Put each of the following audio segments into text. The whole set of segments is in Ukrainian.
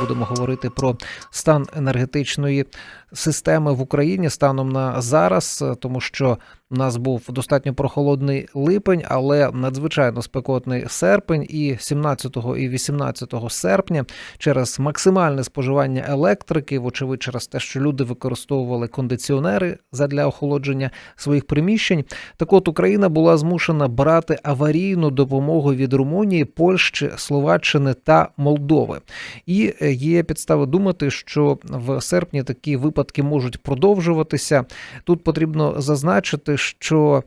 Будемо говорити про стан енергетичної системи в Україні станом на зараз, е, тому що у нас був достатньо прохолодний липень, але надзвичайно спекотний серпень, і 17 і 18 серпня через максимальне споживання електрики, вочевидь, через те, що люди використовували кондиціонери задля охолодження своїх приміщень. Так от Україна була змушена брати аварійну допомогу від Румунії, Польщі, Словаччини та Молдови. І е, є підстави думати, що в серпні такі випадки можуть продовжуватися. Тут потрібно зазначити, що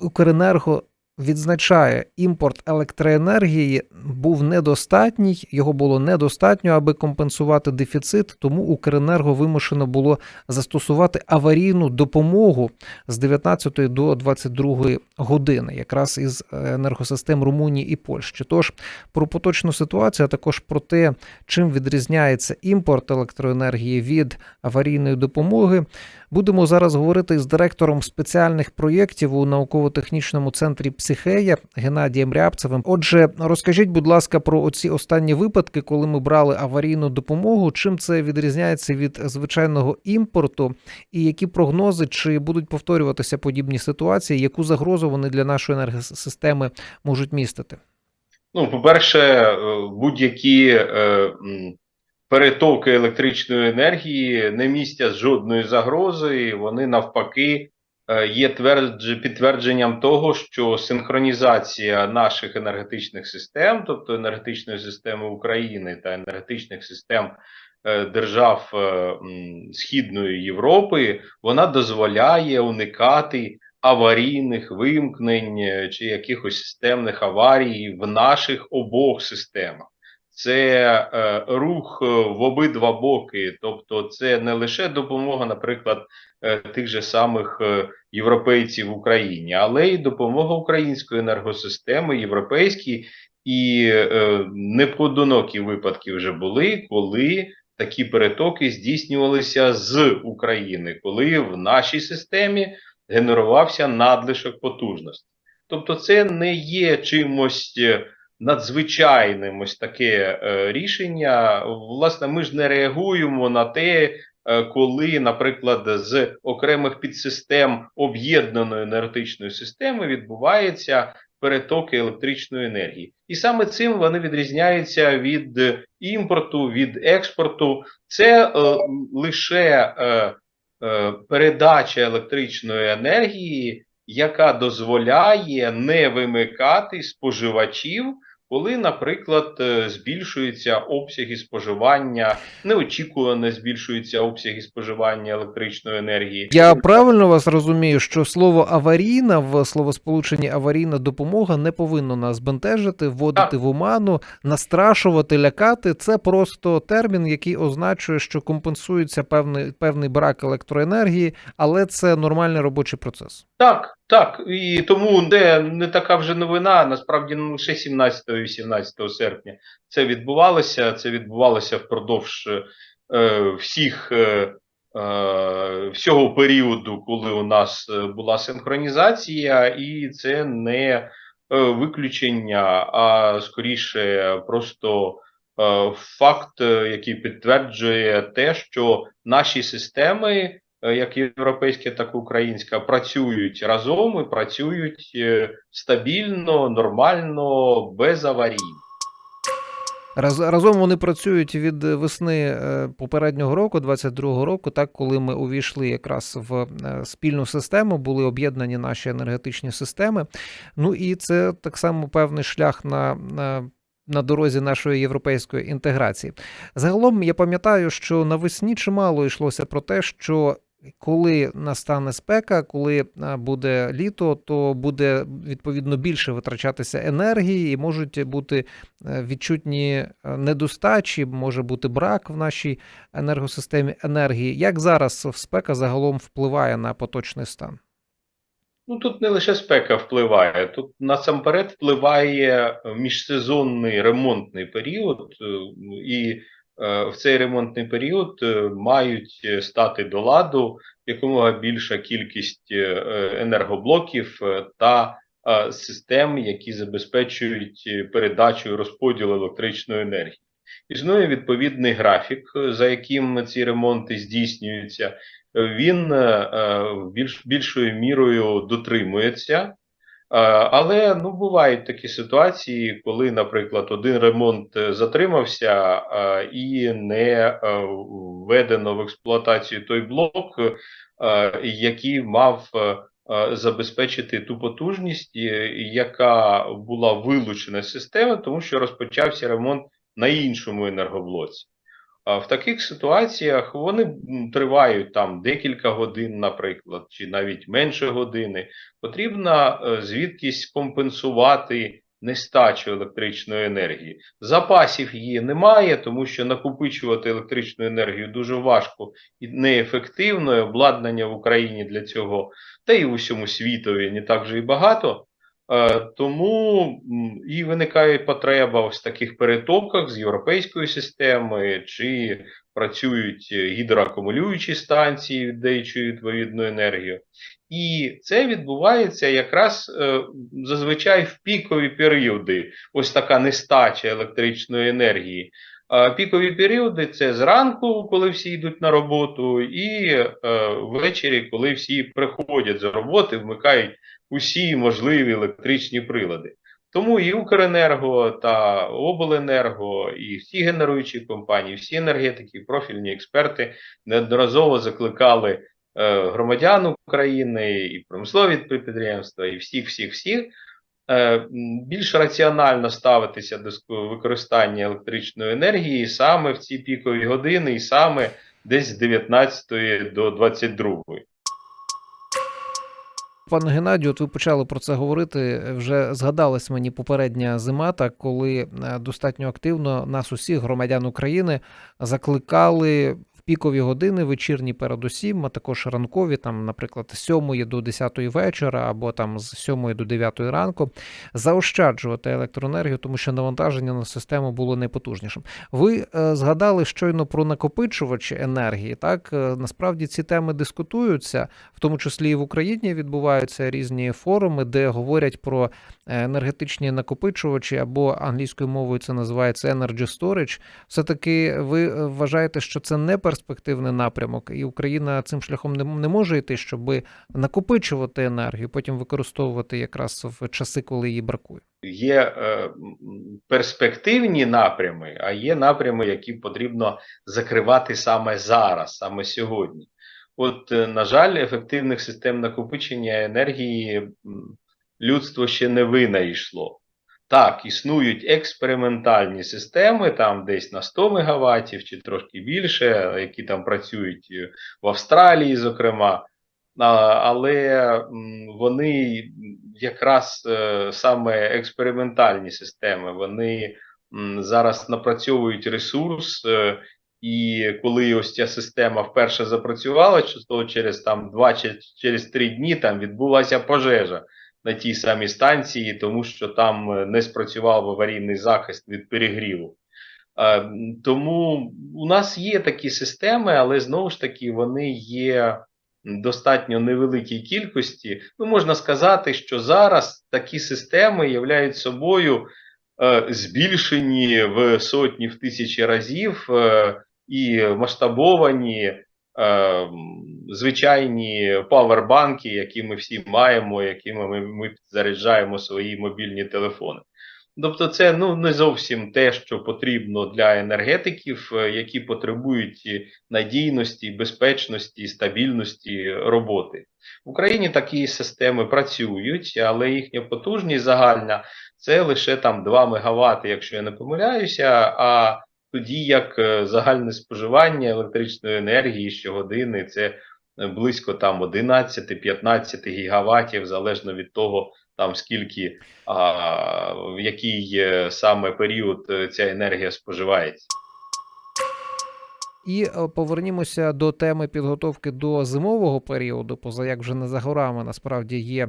Укренерго відзначає, імпорт електроенергії був недостатній, його було недостатньо, аби компенсувати дефіцит. Тому Укренерго вимушено було застосувати аварійну допомогу з 19 до 22 години, якраз із енергосистем Румунії і Польщі. Тож про поточну ситуацію, а також про те, чим відрізняється імпорт електроенергії від аварійної допомоги. Будемо зараз говорити з директором спеціальних проєктів у науково-технічному центрі Психея Геннадієм Рябцевим. Отже, розкажіть, будь ласка, про оці останні випадки, коли ми брали аварійну допомогу. Чим це відрізняється від звичайного імпорту, і які прогнози чи будуть повторюватися подібні ситуації? Яку загрозу вони для нашої енергосистеми можуть містити? Ну, по-перше, будь-які е, м, перетоки електричної енергії не містять жодної загрози, і вони навпаки е, є твердж, підтвердженням того, що синхронізація наших енергетичних систем, тобто енергетичної системи України та енергетичних систем е, держав е, Східної Європи, вона дозволяє уникати аварійних вимкнень чи якихось системних аварій в наших обох системах. Це е, рух е, в обидва боки, тобто це не лише допомога, наприклад, е, тих же самих європейців в Україні, але й допомога української енергосистеми, європейській, і непоодинокі випадки вже були, коли такі перетоки здійснювалися з України, коли в нашій системі генерувався надлишок потужності. Тобто, це не є чимось надзвичайним ось таке е, рішення. Власне, ми ж не реагуємо на те, е, коли, наприклад, з окремих підсистем об'єднаної енергетичної системи відбувається перетоки електричної енергії, і саме цим вони відрізняються від імпорту, від експорту. Це е, лише е, е, передача електричної енергії, яка дозволяє не вимикати споживачів коли, наприклад, е, збільшуються обсяги споживання, неочікувано збільшуються обсяги споживання електричної енергії. Я правильно вас розумію, що слово аварійна в словосполученні аварійна допомога не повинно нас бентежити, вводити Так. в оману, настрашувати, лякати. Це просто термін, який означує, що компенсується певний певний брак електроенергії, але це нормальний робочий процес. Так, так, і тому це не така вже новина. Насправді не лише 17 і 18 серпня це відбувалося. Це відбувалося впродовж е, всіх е, е, всього періоду, коли у нас е, була синхронізація, і це не е, виключення, а скоріше просто е, факт, який підтверджує те, що наші системи. Е, як європейська, так і українська, працюють разом і працюють е, стабільно, нормально, безаварійно. Раз разом вони працюють від весни е, попереднього року, 22-го року, так коли ми увійшли якраз в спільну систему, були об'єднані наші енергетичні системи. Ну і це так само певний шлях на. на на дорозі нашої європейської інтеграції. Загалом я пам'ятаю, що навесні чимало йшлося про те, що коли настане спека, коли буде літо, то буде відповідно більше витрачатися енергії, і можуть бути е, відчутні е, недостачі, може бути брак в нашій енергосистемі енергії. Як зараз спека загалом впливає на поточний стан? Ну тут не лише спека впливає, тут насамперед впливає міжсезонний ремонтний період, е, і в цей ремонтний період е, мають е, стати до ладу якомога більша кількість енергоблоків та систем, які забезпечують передачу і розподіл електричної енергії. Існує відповідний графік, е, за яким ці ремонти здійснюються. Е, Він е, е, більш, більшою мірою дотримується. Е, Але ну бувають такі ситуації, коли, наприклад, один ремонт е, затримався е, і не введено в експлуатацію той блок, який мав забезпечити ту потужність, яка була вилучена з системи, тому що розпочався ремонт на іншому енергоблоці. В таких ситуаціях вони тривають там декілька годин, наприклад, чи навіть менше години. Потрібно е, звідкись компенсувати нестачу електричної енергії. Запасів її немає, тому що накопичувати електричну енергію дуже важко і неефективно. і Обладнання в Україні для цього, та й у всьому світові не так вже і багато. Е, Тому і виникає потреба в таких перетоках з європейської системи, чи працюють гідроакумулюючі станції, віддаючи відповідну енергію. І це відбувається якраз е, зазвичай в пікові періоди. Ось така нестача електричної енергії. Пікові періоди це зранку, коли всі йдуть на роботу, і е, ввечері, коли всі приходять з роботи, вмикають усі можливі електричні прилади. Тому і Укренерго та Обленерго, і всі генеруючі компанії, всі енергетики, профільні експерти неодноразово закликали е, громадян України і промислові підприємства, і всіх, всіх, всіх більш раціонально ставитися до використання електричної енергії саме в ці пікові години, і саме десь з 19 до 22. Пане Геннадію, от ви почали про це говорити. Вже згадалась мені попередня зима, так коли е, достатньо активно нас усіх громадян України закликали пікові години, вечірні передусім, а також ранкові, там, наприклад, з 7 до 10 вечора або там з 7 до 9 ранку, заощаджувати електроенергію, тому що навантаження на систему було найпотужнішим. Ви е, згадали щойно про накопичувачі енергії. Так Е, насправді ці теми дискутуються в тому числі і в Україні відбуваються різні форуми, де говорять про е, енергетичні накопичувачі, або англійською мовою це називається Energy Storage. Все-таки ви е, вважаєте, що це не перспективний напрямок, і Україна цим шляхом не, не може йти, щоб накопичувати енергію, потім використовувати якраз в часи, коли її бракує. є е, перспективні напрями, а є напрями, які потрібно закривати саме зараз, саме сьогодні. От, е, на жаль, ефективних систем накопичення енергії людство ще не винайшло. Так, існують експериментальні системи, там десь на 100 МВт чи трошки більше, які там працюють е, в Австралії, зокрема. Але вони якраз е, саме експериментальні системи, вони зараз напрацьовують ресурс, е, і коли ось ця система вперше запрацювала, то через там два чи через три дні там відбулася пожежа на тій самій станції, тому що там е, не спрацював аварійний захист від перегріву. Е, Тому у нас є такі системи, але знову ж таки вони є достатньо невеликій кількості. Ну, можна сказати, що зараз такі системи являють собою е, збільшені в сотні в тисячі разів і масштабовані звичайні павербанки, які ми всі маємо, якими ми, ми заряджаємо свої мобільні телефони. Тобто, це ну не зовсім те, що потрібно для енергетиків, е, які потребують надійності, безпечності, стабільності роботи. В Україні такі системи працюють, але їхня потужність загальна це лише там 2 МВт, якщо я не помиляюся. А тоді як е, загальне споживання електричної енергії щогодини це близько там 11-15 гігаватів, залежно від того, там скільки а, в який е, саме період е, ця енергія споживається. І е, повернімося до теми підготовки до зимового періоду, поза як вже не за горами насправді є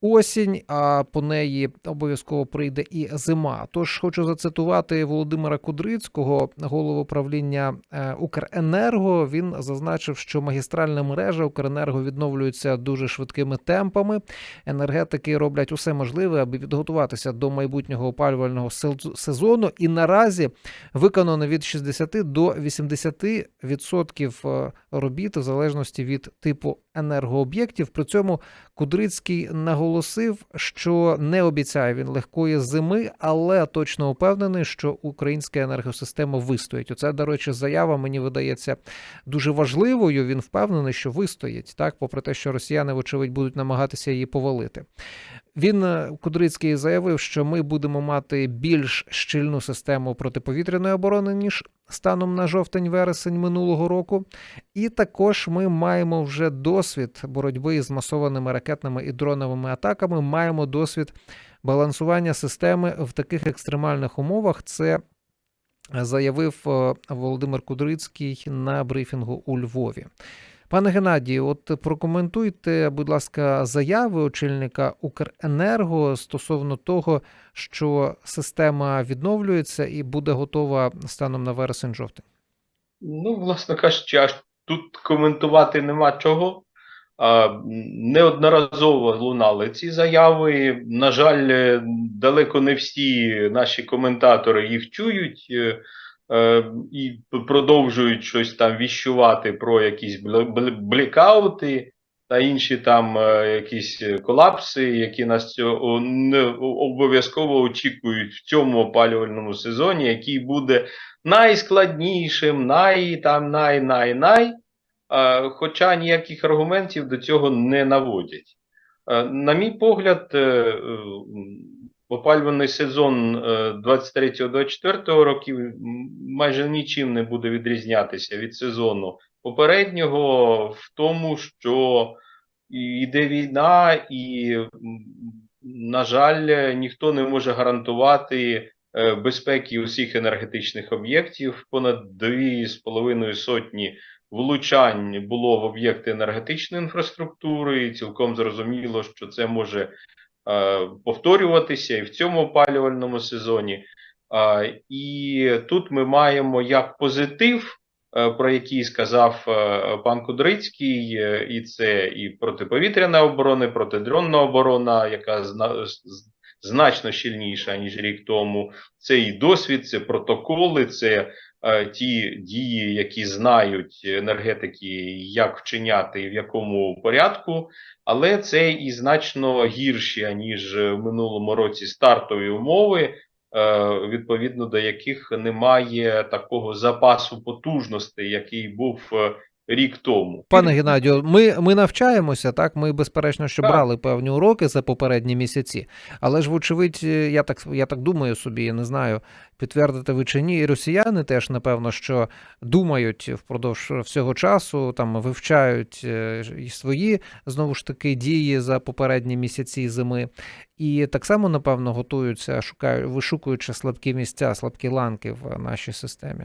осінь, а по неї обов'язково прийде і зима. Тож хочу зацитувати Володимира Кудрицького, голову правління е, Укренерго. Він зазначив, що магістральна мережа Укренерго відновлюється дуже швидкими темпами. Енергетики роблять усе можливе, аби підготуватися до майбутнього опалювального сезону. І наразі виконано від 60 до 80% е, робіт в залежності від типу енергооб'єктів. При цьому Кудрицький наголосив, що не обіцяє він легкої зими, але точно упевнений, що українська енергосистема вистоїть. Оце, до речі, заява мені видається дуже важливою. Він впевнений, що вистоїть, так, попри те, що росіяни, вочевидь, будуть намагатися її повалити. Він е, Кудрицький заявив, що ми будемо мати більш щільну систему протиповітряної оборони ніж станом на жовтень-вересень минулого року. І також ми маємо вже досвід боротьби з масованими ракетними і дроновими атаками. Маємо досвід балансування системи в таких екстремальних умовах. Це заявив е, Володимир Кудрицький на брифінгу у Львові. Пане Геннадію, от прокоментуйте, будь ласка, заяви очільника Укренерго стосовно того, що система відновлюється і буде готова станом на вересень-жовтень. Ну, власне кажучи, аж тут коментувати нема чого. Неодноразово лунали ці заяви. На жаль, далеко не всі наші коментатори їх чують і продовжують щось там віщувати про якісь бл- бл- та інші там е, якісь е, колапси, які нас не обов'язково очікують в цьому опалювальному сезоні, який буде найскладнішим, най там най най най. Е, Хоча ніяких аргументів до цього не наводять. Е, На мій погляд, е, е, опалювальний сезон е, 23-24 років майже нічим не буде відрізнятися від сезону попереднього, в тому, що йде війна, і, на жаль, ніхто не може гарантувати е, безпеки усіх енергетичних об'єктів. Понад 2,5 сотні влучань було в об'єкти енергетичної інфраструктури, і цілком зрозуміло, що це може е, повторюватися і в цьому опалювальному сезоні. І тут ми маємо як позитив, е, про який сказав е, пан Кудрицький, е, і це і протиповітряна оборона, і протидронна оборона, яка зна- значно щільніша ніж рік тому. Це і досвід, це протоколи, це е, ті дії, які знають енергетики, як вчиняти і в якому порядку, але це і значно гірші, ніж в минулому році стартові умови, е, відповідно до яких немає такого запасу потужностей, який був е, рік тому. Пане Геннадію, ми, ми навчаємося, так? Ми, безперечно, що Так. брали певні уроки за попередні місяці. Але ж, вочевидь, я так, я так думаю собі, я не знаю, підтвердити ви чи ні. І росіяни теж, напевно, що думають впродовж всього часу, там вивчають е, і свої знову ж таки дії за попередні місяці зими. І так само, напевно, готуються, шукають, вишукуючи слабкі місця, слабкі ланки в нашій системі.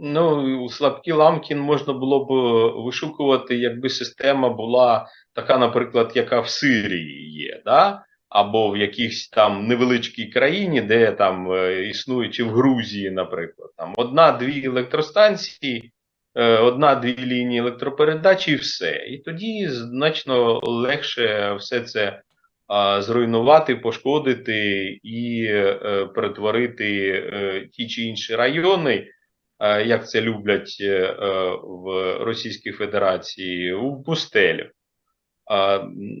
Ну, слабкі ламки можна було б е, вишукувати, якби система була така, наприклад, яка в Сирії є, да? або в якійсь там невеличкій країні, де там е, існує, чи в Грузії, наприклад, там одна-дві електростанції, е, одна-дві лінії електропередачі, і все. І тоді значно легше все це зруйнувати, пошкодити і перетворити ті чи інші райони як це люблять е, е, в Російській Федерації, у пустелю.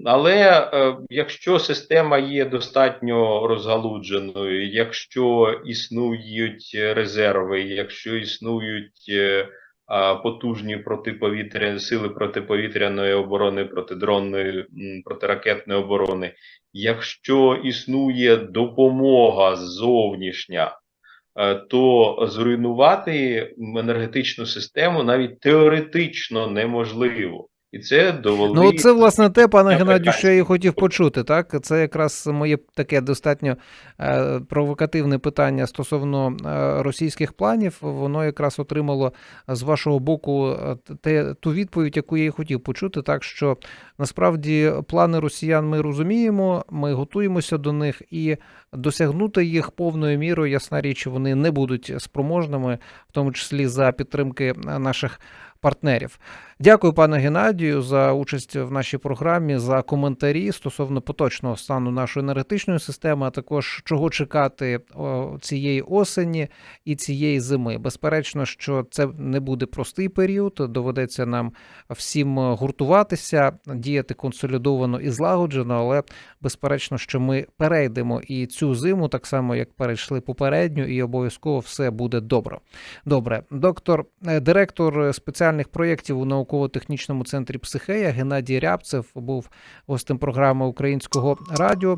Але е, якщо система є достатньо розгалудженою, якщо існують резерви, якщо існують потужні протиповітряні сили протиповітряної оборони, протидронної, протиракетної оборони, якщо існує допомога зовнішня, то зруйнувати енергетичну систему навіть теоретично неможливо. І це довели. Ну, це власне те, пане Геннадію, що я і хотів почути. Так, це якраз моє таке достатньо е, провокативне питання стосовно е, російських планів. Воно якраз отримало з вашого боку е, те, ту відповідь, яку я і хотів почути. Так що насправді плани росіян ми розуміємо, ми готуємося до них і досягнути їх повною мірою, ясна річ, вони не будуть спроможними, в тому числі за підтримки е, наших партнерів. Дякую, пане Геннадію, за участь в нашій програмі, за коментарі стосовно поточного стану нашої енергетичної системи, а також чого чекати цієї осені і цієї зими. Безперечно, що це не буде простий період. Доведеться нам всім гуртуватися, діяти консолідовано і злагоджено, але безперечно, що ми перейдемо і цю зиму, так само як перейшли попередню, і обов'язково все буде добре. Добре, доктор, е, директор спеціальних проєктів у науково-технічному центрі Психея Геннадій Рябцев був гостем програми Українського радіо.